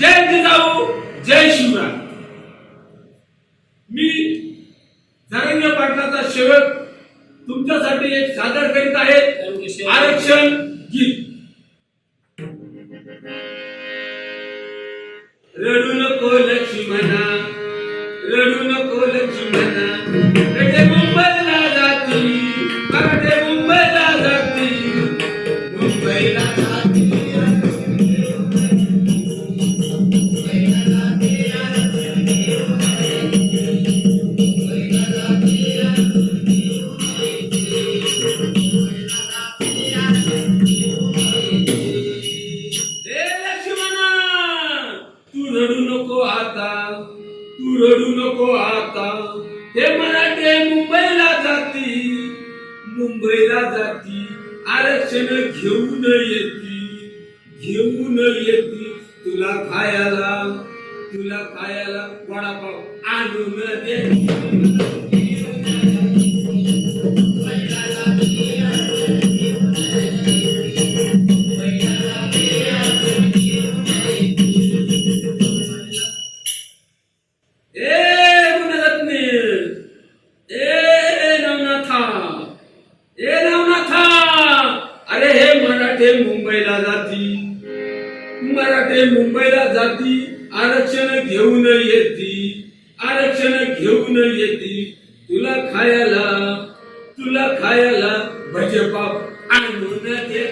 जय जिजाऊ जय शिवराय. मी धनंजय पाटलाचा शेवट तुमच्यासाठी एक सादर करीत आहे आरक्षण गीत. रडू नको लक्ष्मणा रडू नको लक्ष्मणा रडे मुंबईला. रडू नको आता तू रडू नको आता. हे मराठे मुंबईला जाती मुंबईला जाती आरक्षण घेऊन येती घेऊन येती तुला खायला तुला खायला वडापाव आणून दे मराठे मुंबईला जाती. मराठे मुंबईला जाती आरक्षण घेऊन येती. आरक्षण घेऊन येती. तुला खायला तुला खायला भजपा आणून दे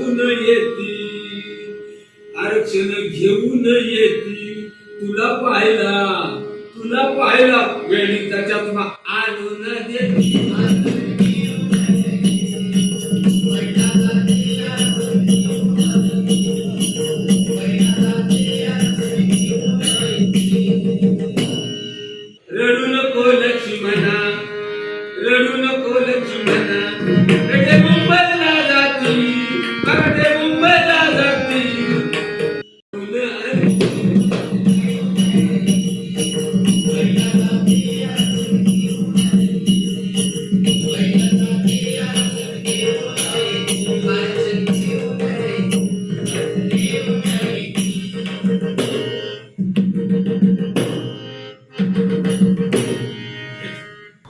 घेऊन येती. आरक्षण घेऊन येती. तुला पाहिला तुला पाहिला वेळी त्याच्यात आणून देती. रडू नको लक्ष्मणा रडू नको लक्ष्मणा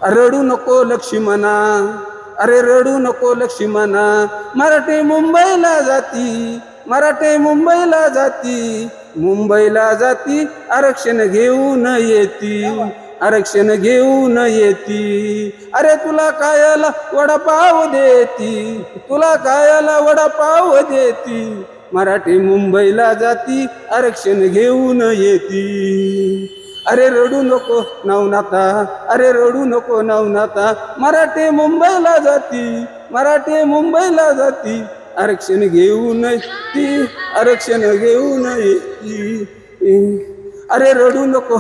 रडू नको लक्ष्मणा. अरे रडू नको लक्ष्मणा. मराठे मुंबईला जाती मराठे मुंबईला जाती. मुंबईला जाती आरक्षण घेऊन येती आरक्षण घेऊन येती. अरे तुला कायाला वडापाव देती तुला कायाला वडापाव देती. मराठी मुंबईला जाती आरक्षण घेऊन येती. अरे रडू नको नवनाथा अरे रडू नको नवनाथा मराठे मुंबईला जाती. मराठे मुंबईला जाती. आरक्षण घेऊन ती आरक्षण घेऊ येती अरे रडू नको.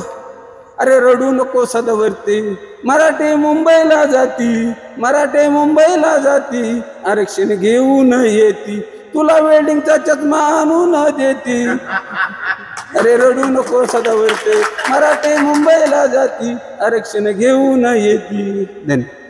अरे रडू नको सदवरती. मराठे मुंबईला जाती. मराठे मुंबईला जाती. आरक्षण घेऊ न येती तुला वेल्डिंगचा चष्मा न देती. अरे रडू नको सदावरते मराठे मुंबईला जाती. आरक्षण घेऊन येती धन्यवाद